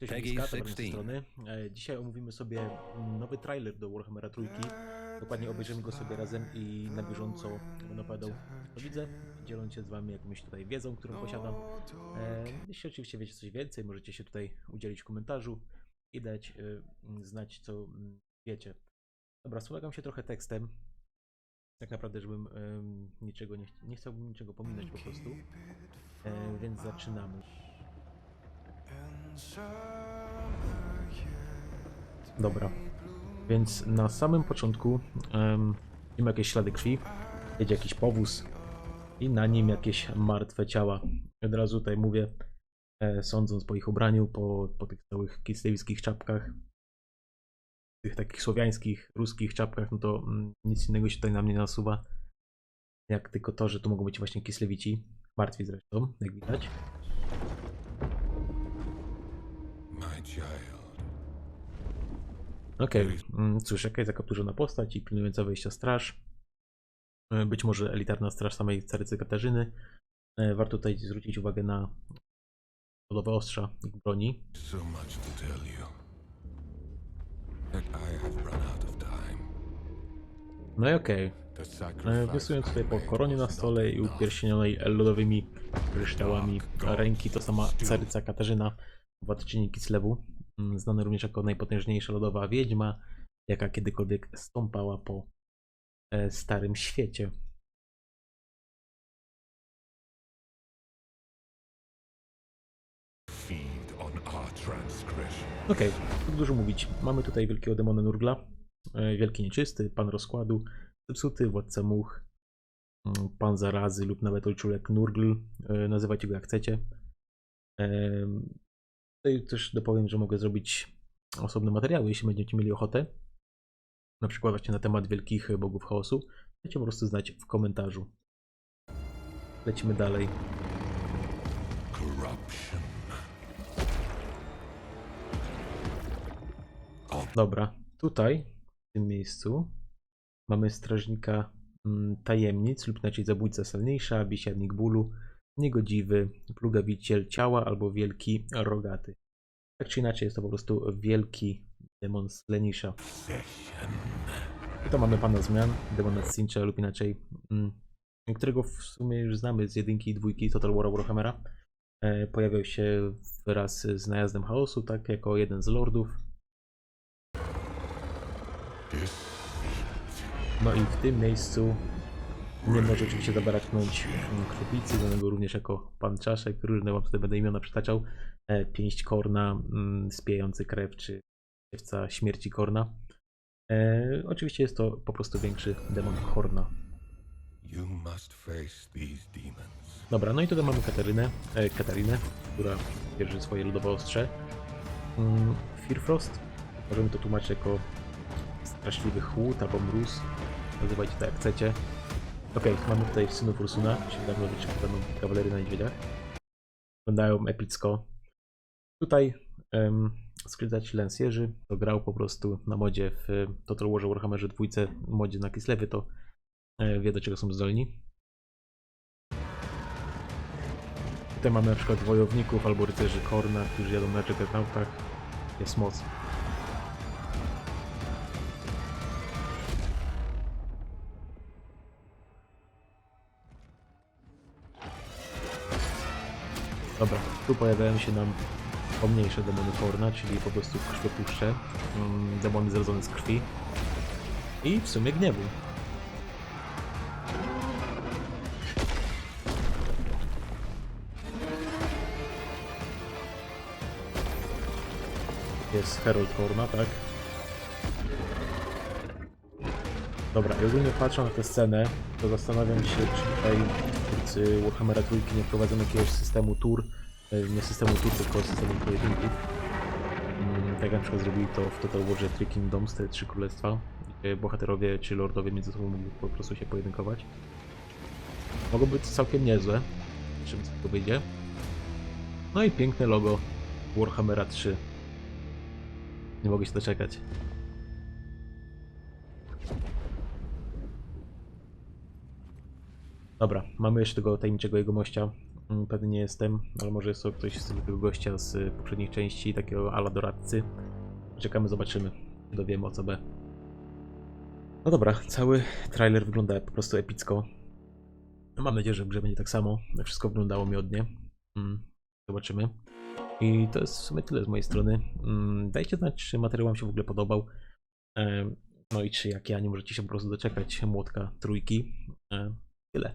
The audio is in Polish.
Cześć, Peggy Miska, Taberna z 16. strony. E, Dzisiaj omówimy sobie nowy trailer do Warhammera Trójki. Dokładnie obejrzymy go sobie razem i na bieżąco będę opowiadał co widzę, dzieląc się z wami jakąś tutaj wiedzą, którą posiadam. E, jeśli oczywiście wiecie coś więcej, możecie się tutaj udzielić w komentarzu i dać e, znać co mm, wiecie. Dobra, wspomagam się trochę tekstem. Tak naprawdę, żebym niczego nie, ch- nie chciałbym niczego pominąć po prostu. Więc zaczynamy. Dobra. Więc na samym początku em, widzimy jakieś ślady krwi, jedzie jakiś powóz i na nim jakieś martwe ciała. Od razu tutaj mówię, e, sądząc po ich ubraniu, po, po tych całych kislewskich czapkach, tych takich słowiańskich, ruskich czapkach, no to mm, nic innego się tutaj na mnie nie nasuwa, jak tylko to, że tu mogą być właśnie kislewici, martwi zresztą, jak widać. Okej, mm, cóż, jakaś zakapturzona postać i pilnująca wejścia straż. E, Być może elitarna straż samej carycy Katarzyny. E, Warto tutaj zwrócić uwagę na lodowe ostrza ich broni. So much to tell you. Yet I have run out of time. No i okej, okay. sacrifice Wysując tutaj po koronie na stole i enough. upierścienionej lodowymi kryształami ręki, to sama caryca Katarzyna, władczyni Kislewu, mm, znana również jako najpotężniejsza lodowa wiedźma, jaka kiedykolwiek stąpała po e, Starym Świecie. Okej, okay, dużo mówić. Mamy tutaj wielkiego demona Nurgla, e, wielki nieczysty, pan rozkładu, zepsuty, władca much, mm, pan zarazy lub nawet ojczulek Nurgl, e, nazywajcie go jak chcecie. Tutaj też dopowiem, że mogę zrobić osobne materiały, jeśli będziecie mieli ochotę. Na przykład właśnie na temat wielkich bogów chaosu. Dajcie po prostu znać w komentarzu. Lecimy dalej. Dobra, tutaj, w tym miejscu, mamy strażnika mm, tajemnic, lub inaczej zabójca Salniejsza, biesiadnik bólu, niegodziwy, plugawiciel ciała albo wielki rogaty. Tak czy inaczej jest to po prostu wielki demon Slenisza. Session. Tutaj mamy pana zmian, demona Cincha lub inaczej, mm, którego w sumie już znamy z jedynki i dwójki Total War Warhammera. E, Pojawiał się wraz z najazdem chaosu, tak, jako jeden z lordów. No i w tym miejscu nie może oczywiście zabraknąć mm, krwicy, znanego również jako pan Czaszek, różne wam tutaj będę imiona przytaczał, e, pięść Korna, mm, spijający krew, czy piewca śmierci Korna. E, oczywiście jest to po prostu większy demon Horna. Dobra, no i tutaj mamy Katarynę, e, Katarinę, która bierze swoje lodowe ostrze. Mm, Fearfrost, możemy to tłumaczyć jako straszliwy chłód albo mróz, nazywajcie to jak chcecie. Okej, mamy tutaj synów Ursuna, czyli dawno wyczekiwaną kawalery na niedźwiedziach. Wyglądają epicko. Tutaj um, Lansierzy, to grał po prostu na modzie w Total Warhammerze 2, modzie na Kislewy, to e, wie do czego są zdolni. Tutaj mamy na przykład wojowników albo rycerzy Korna, którzy jadą na Juggernautach. Jest moc. Dobra, tu pojawiają się nam pomniejsze demony Korna, czyli po prostu krwiopuszcze, mm, demony zrodzone z krwi i w sumie gniewu. Jest Herald Korna, tak? Dobra, i ogólnie patrząc na tę scenę, to zastanawiam się, czy tutaj twórcy Warhammera Trójki nie wprowadzą jakiegoś systemu tur, e, nie systemu tur, tylko systemu pojedynków. Mm, Tak jak na przykład zrobili to w Total Warze Three Kingdoms, te trzy królestwa, bohaterowie czy lordowie między sobą mogli po prostu się pojedynkować. Mogą być całkiem niezłe, czym to wyjdzie. No i piękne logo Warhammera 3. Nie mogę się doczekać. Dobra, mamy jeszcze tego tajemniczego jego mościa, Mm, Pewnie nie jestem, ale może jest to ktoś z tego gościa z y, poprzednich części, takiego ala doradcy. Czekamy, zobaczymy. Dowiemy o co B. No dobra, cały trailer wygląda po prostu epicko. Mam nadzieję, że w grze będzie tak samo. Wszystko wyglądało miodnie. Mm, zobaczymy. I to jest w sumie tyle z mojej strony. Mm, Dajcie znać, czy materiał Wam się w ogóle podobał. Em, No i czy jak ja nie możecie się po prostu doczekać młotka trójki. E, Tyle.